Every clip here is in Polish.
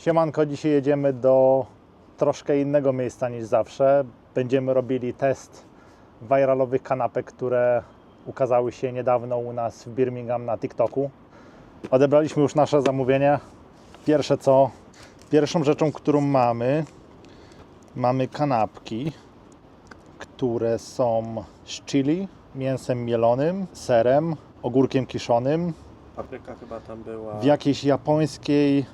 Siemanko, dzisiaj jedziemy do troszkę innego miejsca niż zawsze. Będziemy robili test viralowych kanapek, które ukazały się niedawno u nas w Birmingham na TikToku. Odebraliśmy już nasze zamówienie. Pierwsze co, pierwszą rzeczą, którą mamy, mamy kanapki, które są z chili, mięsem mielonym, serem, ogórkiem kiszonym, Papryka chyba tam była. w jakiejś japońskiej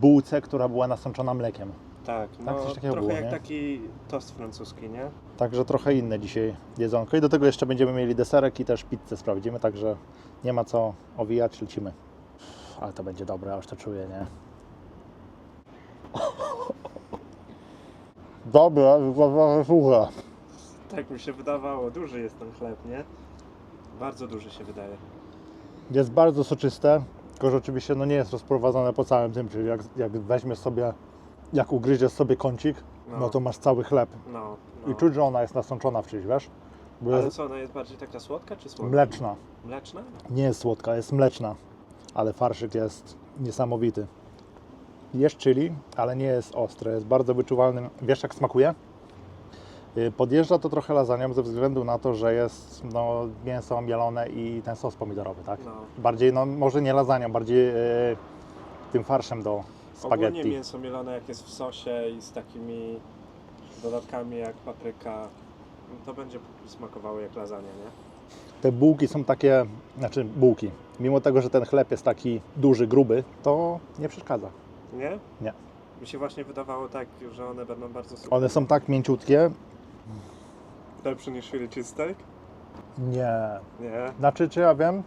bułce, która była nasączona mlekiem. Tak, Tak, no coś takiego trochę było, jak nie? taki tost francuski, nie? Także trochę inne dzisiaj jedzonko. I do tego jeszcze będziemy mieli deserek i też pizzę sprawdzimy, także nie ma co owijać, lecimy. Ale to będzie dobre, aż to czuję, nie? Tylko suche. Tak mi się wydawało, duży jest ten chleb, nie? Bardzo duży się wydaje. Jest bardzo soczyste, tylko że oczywiście no nie jest rozprowadzone po całym tym, czyli jak, jak weźmiesz sobie, jak ugryziesz sobie kącik, no, No. to masz cały chleb. No, no. I czuć, że ona jest nasączona w czymś, wiesz? Bo Ale jest co, ona jest bardziej taka słodka czy słodka? mleczna. Mleczna? Nie jest słodka, jest mleczna, ale farszyk jest niesamowity. Jest chili, ale nie jest ostre, jest bardzo wyczuwalny. Wiesz jak smakuje? Y, Podjeżdża to trochę lasagną ze względu na to, że jest no, mięso mielone i ten sos pomidorowy, tak? No. Bardziej, no może nie lasagną, bardziej y, tym farszem do Ogólnie spaghetti. mięso mielone jak jest w sosie i z takimi dodatkami jak papryka, to będzie smakowało jak lasagna, nie? Te bułki są takie, znaczy bułki, mimo tego, że ten chleb jest taki duży, gruby, to nie przeszkadza. Nie? Nie. Mi się właśnie wydawało tak, że one będą bardzo suche. One są tak mięciutkie, Lepsze niż Philly cheesesteak? nie, Nie. Znaczy, czy ja wiem?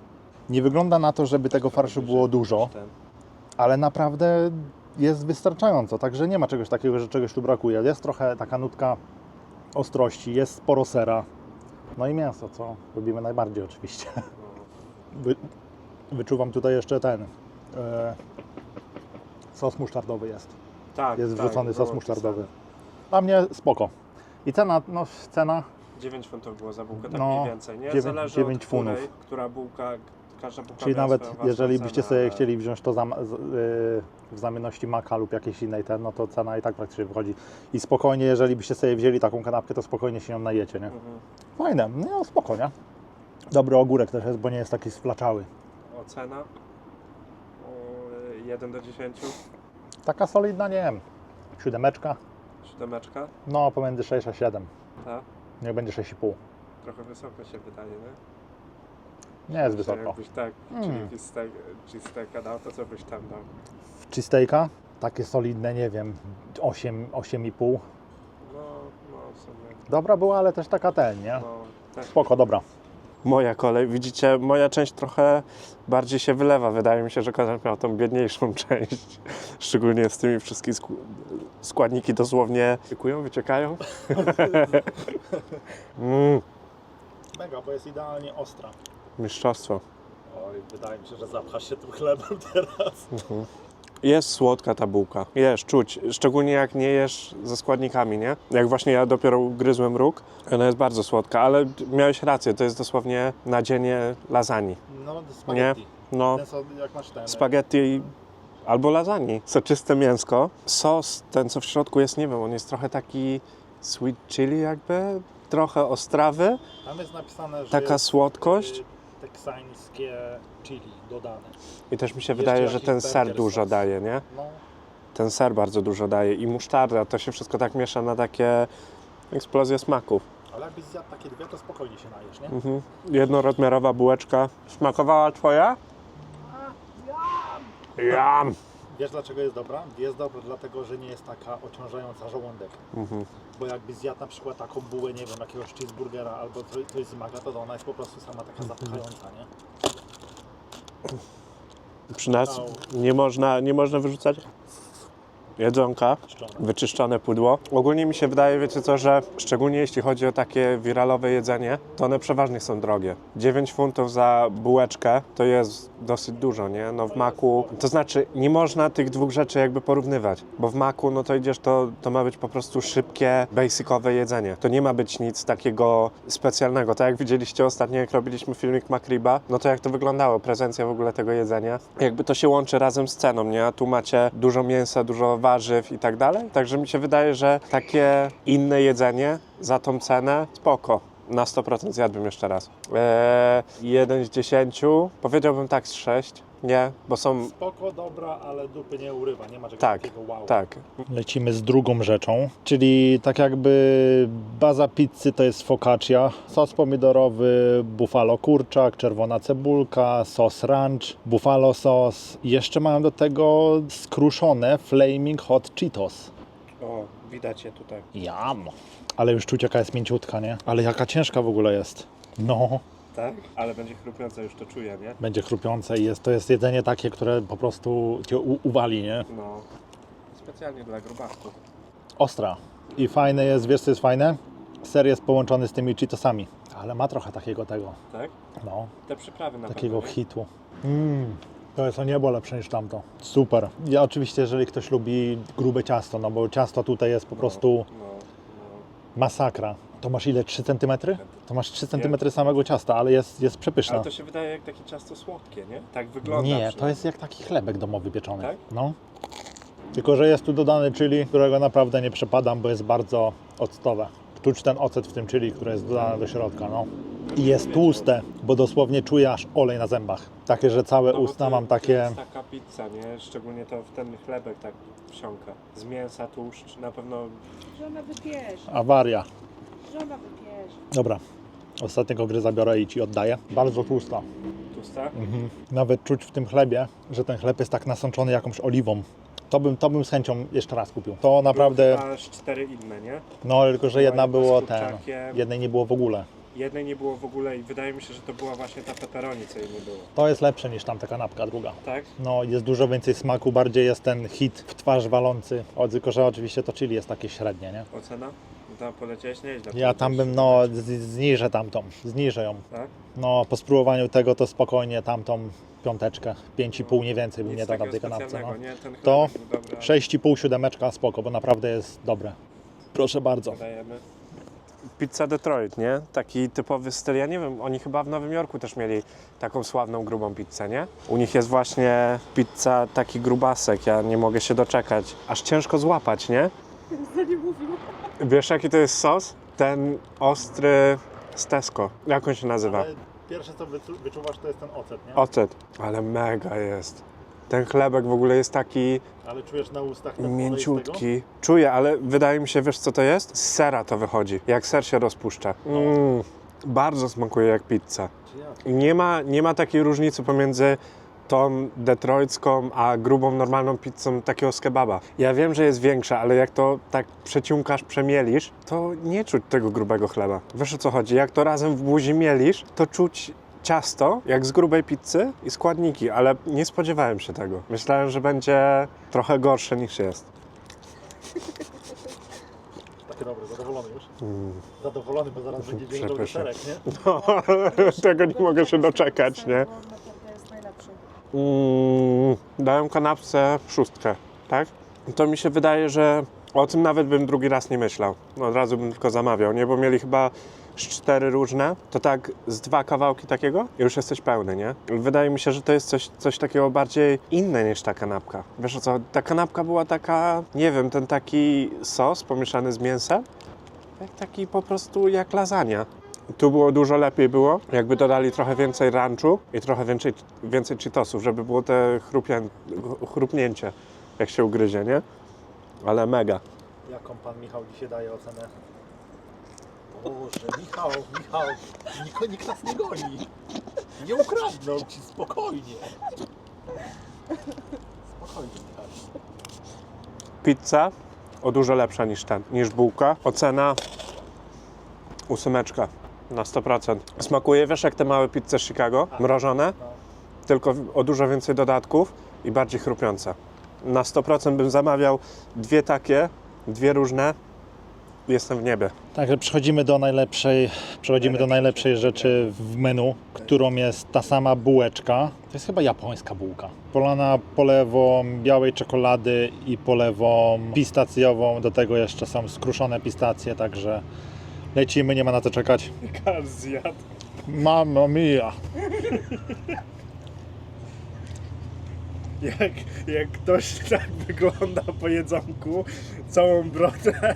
Nie wygląda na to, żeby tego farszu było dużo, ale naprawdę jest wystarczająco, także nie ma czegoś takiego, że czegoś tu brakuje. Jest trochę taka nutka ostrości, jest sporo sera, no i mięso, co lubimy najbardziej oczywiście. No. Wy, wyczuwam tutaj jeszcze ten e, sos musztardowy jest. Tak, Jest tak, wrzucony było sos musztardowy. Dla mnie spoko. I cena, no cena 9 funtów było za bułkę, tak No, mniej więcej, nie? dziewięć- Zależy dziewięć od której, funów. która bułka, każda bułka Czyli nawet jeżeli byście cenę, sobie ale- chcieli wziąć to za, z, yy, w znamienności maka lub jakiejś innej ten, no to cena i tak praktycznie wychodzi. I spokojnie, jeżeli byście sobie wzięli taką kanapkę, to spokojnie się nią najecie, nie? Mhm. Fajne, no spoko, nie? Dobry ogórek też jest, bo nie jest taki sflaczały. Ocena? 1 do 10, Taka solidna, nie wiem, siódemeczka, siódemeczka, no pomiędzy 6 a 7. tak? Niech będzie 6,5. Trochę wysoko się wydaje, nie? Nie jest wysoko. Jakbyś tak Mm. czyli cheesesteak- cheesesteaka dał, to co byś tam dał? W cheesesteaka takie solidne, nie wiem, 8, 8,5. No, no w sumie, Dobra była, ale też taka ten, nie? no też. Spoko, dobra. Moja kolej, widzicie, moja część trochę bardziej się wylewa. Wydaje mi się, że Konrad miał tą biedniejszą część. Szczególnie z tymi wszystkimi sku- składniki dosłownie wykują, wyciekają. mm, Mega, bo jest idealnie ostra. mistrzostwo. Oj, wydaje mi się, że zapchasz się tym chlebem teraz. Jest słodka ta bułka, jest, czuć. Szczególnie jak nie jesz ze składnikami, nie? Jak właśnie ja dopiero ugryzłem róg, ona jest bardzo słodka, ale miałeś rację, to jest dosłownie nadzienie lasagne. No, spaghetti. No, Ten, co, jak masz ten... spaghetti albo lasagne. Soczyste mięsko. Sos, ten co w środku jest, nie wiem, on jest trochę taki sweet chili jakby, trochę ostrawy, Tam jest napisane, że taka jest, słodkość. Teksańskie chili dodane. I też mi się wydaje, że ten ser dużo sos. daje, nie? No, Ten ser bardzo dużo daje i musztarda, to się wszystko tak miesza na takie eksplozje smaków. ale jakbyś zjadł takie dwie, to spokojnie się najesz, nie? Mhm. Jednorozmiarowa bułeczka. Smakowała twoja? Jam! Wiesz dlaczego jest dobra? Jest dobra dlatego, że nie jest taka ociążająca żołądek. Mhm. Bo jakbyś zjadł na przykład taką bułę, nie wiem, jakiegoś cheeseburgera albo coś, z maga, to ona jest po prostu sama taka zapychająca, nie? Przy nas nie można, nie można wyrzucać? Jedzonka, wyczyszczone pudło. Ogólnie mi się wydaje, wiecie co, że szczególnie jeśli chodzi o takie wiralowe jedzenie, to one przeważnie są drogie. 9 funtów za bułeczkę to jest dosyć dużo, nie? No w maku, to znaczy nie można tych dwóch rzeczy jakby porównywać, bo w maku, no to idziesz, to, to ma być po prostu szybkie, basicowe jedzenie. To nie ma być nic takiego specjalnego. Tak jak widzieliście ostatnio, jak robiliśmy filmik Makriba, no to jak to wyglądało, prezencja w ogóle tego jedzenia. Jakby to się łączy razem z ceną, nie? A tu macie dużo mięsa, dużo warzyw i tak dalej. Także mi się wydaje, że takie inne jedzenie za tą cenę spoko. Na 100% zjadłbym jeszcze raz. Eee, 1 z 10, powiedziałbym tak z 6. Nie, bo są. Spoko, dobra, ale dupy nie urywa, nie ma czegoś Tak, takiego wow. tak. Lecimy z drugą rzeczą, czyli tak jakby baza pizzy to jest focaccia, sos pomidorowy, buffalo kurczak, czerwona cebulka, sos ranch, buffalo sos. Jeszcze mają do tego skruszone flaming hot Cheetos. O, widać je tutaj. Jam! Ale już czuć jaka jest mięciutka, nie? Ale jaka ciężka w ogóle jest. No, Tak? Ale będzie chrupiące, już to czuję, nie? będzie chrupiące i jest, to jest jedzenie takie, które po prostu cię u- uwali, nie? No. Specjalnie dla grubasków. Ostra. I fajne jest, wiesz co jest fajne? Ser jest połączony z tymi Cheetosami, ale ma trochę takiego tego, Tak? no, Te przyprawy na takiego pewno. nie? hitu. Mm, to jest o niebo lepsze niż tamto. Super. Ja oczywiście, jeżeli ktoś lubi grube ciasto, no bo ciasto tutaj jest po prostu No, no. masakra. To masz ile? 3 cm? To masz 3 cm samego ciasta, ale jest, jest przepyszne. Ale to się wydaje jak takie ciasto słodkie, nie? Tak wygląda. Nie, to jest jak taki chlebek domowy pieczony. Tak? No. Tylko, że jest tu dodany chili, którego naprawdę nie przepadam, bo jest bardzo octowe. Czuć ten ocet w tym chili, które jest dodane do środka, no. I jest tłuste, bo dosłownie czuję aż olej na zębach. Takie, że całe No usta to- mam To takie... jest taka pizza, nie? Szczególnie to w ten chlebek tak wsiąka. Z mięsa, tłuszcz, na pewno Żona wybierze, Awaria. Żona wybierze. Dobra. Ostatniego gry zabiorę i Ci oddaję. Bardzo tłusta. tłusta. Mhm. Nawet czuć w tym chlebie, że ten chleb jest tak nasączony jakąś oliwą. To bym, to bym z chęcią jeszcze raz kupił. To naprawdę... Były Aż cztery inne, nie? No, tylko że jedna Była było z ten, kurczakiem. jednej nie było w ogóle. Jednej nie było w ogóle i wydaje mi się, że to była właśnie ta pepperoni, co jej nie było. To jest lepsze niż tamta kanapka druga. Tak? No, jest dużo więcej smaku, bardziej jest ten hit w twarz walący. O, tylko, że oczywiście to chili jest takie średnie, nie? Ocena? No tam poleciałeś nieźle. Ja tam bym, no, z- zniżę tamtą, zniżę ją. Tak? No, po spróbowaniu tego to spokojnie tamtą piąteczkę, 5,5 nie więcej bym Nic nie dał takiego tamtej kanapce, no. specjalnego, nie? Ten chlebek To był dobry, ale 6,5 siódemeczka spoko, bo naprawdę jest dobre. Proszę bardzo. dodajemy. Pizza Detroit, nie? Taki typowy styl. Ja nie wiem, oni chyba w Nowym Jorku też mieli taką sławną, grubą pizzę, nie? U nich jest właśnie pizza taki grubasek, ja nie mogę się doczekać. Aż ciężko złapać, nie? Za nie mówiła. Wiesz jaki to jest sos? Ten ostry z Tesco. Jak on się nazywa? pierwsze co wyczuwasz to jest ten ocet, nie? Ocet. Ale mega jest. Ten chlebek w ogóle jest taki Ale czujesz na ustach ten mięciutki. Czuję, ale wydaje mi się, wiesz co to jest? Z sera to wychodzi, jak ser się rozpuszcza. No. Mm, bardzo smakuje jak pizza. Nie ma, nie ma takiej różnicy pomiędzy tą detroitską, a grubą, normalną pizzą takiego z kebaba. Ja wiem, że jest większa, ale jak to tak przeciąkasz, przemielisz, to nie czuć tego grubego chleba. Wiesz o co chodzi? Jak to razem w buzi mielisz, to czuć ciasto, jak z grubej pizzy i składniki, ale nie spodziewałem się tego. Myślałem, że będzie trochę gorsze niż jest. Takie dobre, zadowolony już? Mm. Zadowolony, bo zaraz będzie dzień dobry serek, nie? No, tego nie mogę się doczekać, nie? Bo on naprawdę jest najlepszy. Mm, dałem kanapce szóstkę, tak? To mi się wydaje, że o tym nawet bym drugi raz nie myślał. Od razu bym tylko zamawiał, nie? Bo mieli chyba cztery różne, to tak z dwa kawałki takiego już jesteś pełny, nie? Wydaje mi się, że to jest coś, coś takiego bardziej inne niż ta kanapka. Wiesz o co? Ta kanapka była taka, nie wiem, ten taki sos pomieszany z mięsem, jak taki po prostu jak lasagna. Tu było dużo lepiej było, jakby dodali trochę więcej ranchu i trochę więcej, więcej cheetosów, żeby było te chrupie, chrupnięcie, jak się ugryzie, nie? Ale mega. Jaką pan Michał dzisiaj daje ocenę? Boże, Michał, Michał, nikt, nikt nas nie goni. Nie ukradną ci, spokojnie. Spokojnie, Michał. Pizza o dużo lepsza niż ten, niż bułka. Ocena ósemeczka na 100%. Smakuje, wiesz, jak te małe pizze z Chicago, mrożone, No. tylko o dużo więcej dodatków i bardziej chrupiące. Na 100% bym zamawiał dwie takie, dwie różne. Jestem w niebie. Także przechodzimy do najlepszej, przechodzimy do najlepszej rzeczy w menu, którą jest ta sama bułeczka. To jest chyba japońska bułka. Polana polewą białej czekolady i polewą pistacjową. Do tego jeszcze są skruszone pistacje, także lecimy, nie ma na co czekać. Każdy zjadł. Mamma mia! Jak, jak ktoś tak wygląda po jedzonku, całą brodę,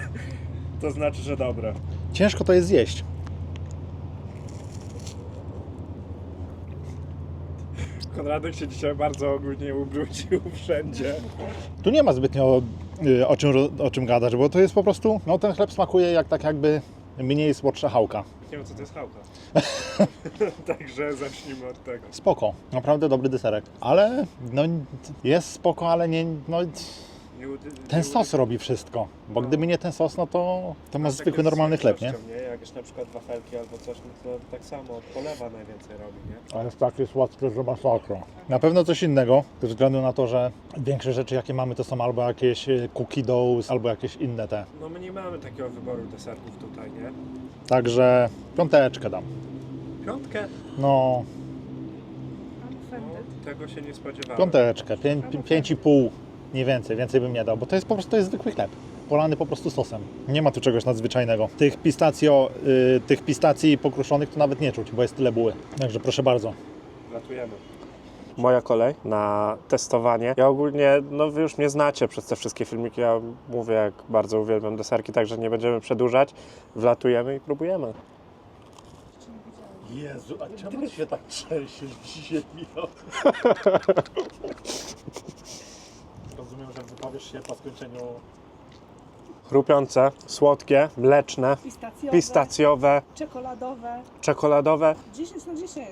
to znaczy, że dobre. Ciężko to jest zjeść. Konradek się dzisiaj bardzo ogólnie ubrudził wszędzie. Tu nie ma zbytnio y, o czym, ro- o czym gadać, bo to jest po prostu, no ten chleb smakuje jak tak jakby mniej słodsza chałka. Nie wiem, co to jest chałka. Także zacznijmy od tego. Spoko, naprawdę dobry deserek. Ale no jest spoko, ale nie, no ten sos robi wszystko. Bo gdyby nie ten sos, no to, to masz zwykły normalny chleb, nie? nie? Jak już na przykład wafelki albo coś, no to tak samo od polewa najwięcej robi, nie? Ale jest taki słodki, że masakra. Na pewno coś innego, ze względu na to, że większe rzeczy jakie mamy to są albo jakieś y, cookie doughs, albo jakieś inne te. No my nie mamy takiego wyboru deserków tutaj, nie? Także piąteczkę dam. Piątkę? No, No, tego się nie spodziewałem. piąteczkę, pię, pi- pięć i pół, nie więcej, więcej bym nie dał, bo to jest po prostu to jest zwykły chleb. Polany po prostu sosem. Nie ma tu czegoś nadzwyczajnego. Tych pistacjo, y, tych pistacji pokruszonych to nawet nie czuć, bo jest tyle buły. Także proszę bardzo. Gratulujemy. Moja kolej na testowanie. Ja ogólnie, no wy już mnie znacie przez te wszystkie filmiki. Ja mówię, jak bardzo uwielbiam deserki, także nie będziemy przedłużać. Wlatujemy i próbujemy. Jezu, a czemu się tak trzęsiesz dzisiaj, Rozumiem, że wypowiesz się po skończeniu... Chrupiące, słodkie, mleczne, Pistacjowe, pistacjowe, czekoladowe. czekoladowe. 10 na 10.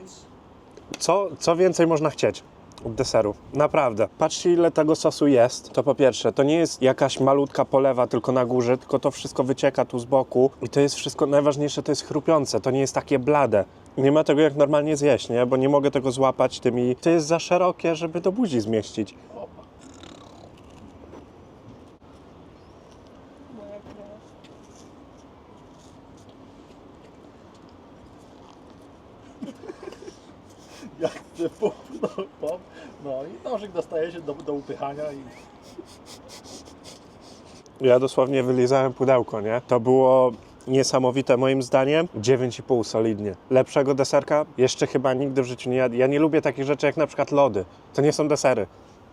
Co, co więcej można chcieć od deseru? Naprawdę. Patrzcie, ile tego sosu jest. To po pierwsze, to nie jest jakaś malutka polewa tylko na górze, tylko to wszystko wycieka tu z boku. I to jest wszystko, najważniejsze, to jest chrupiące. To nie jest takie blade. Nie ma tego jak normalnie zjeść, nie? Bo nie mogę tego złapać tymi... To jest za szerokie, żeby do buzi zmieścić. Moja krew. Jak ty pop, no, no i nożyk dostaje się do, do upychania i... Ja dosłownie wylizałem pudełko, nie? To było niesamowite moim zdaniem. 9,5 solidnie. Lepszego deserka jeszcze chyba nigdy w życiu nie jadłem. Ja nie lubię takich rzeczy jak na przykład lody. To nie są desery.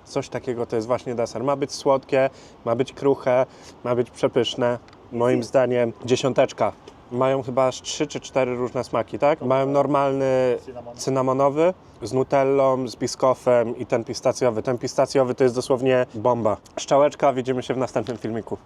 Coś takiego to jest właśnie deser. Ma być słodkie, ma być kruche, ma być przepyszne. Moim zdaniem dziesiąteczka. Mają chyba aż 3 czy 4 różne smaki, tak? Mają normalny Cynamon. cynamonowy z nutellą, z biskofem i ten pistacjowy. Ten pistacjowy to jest dosłownie bomba. Szczałeczka, widzimy się w następnym filmiku.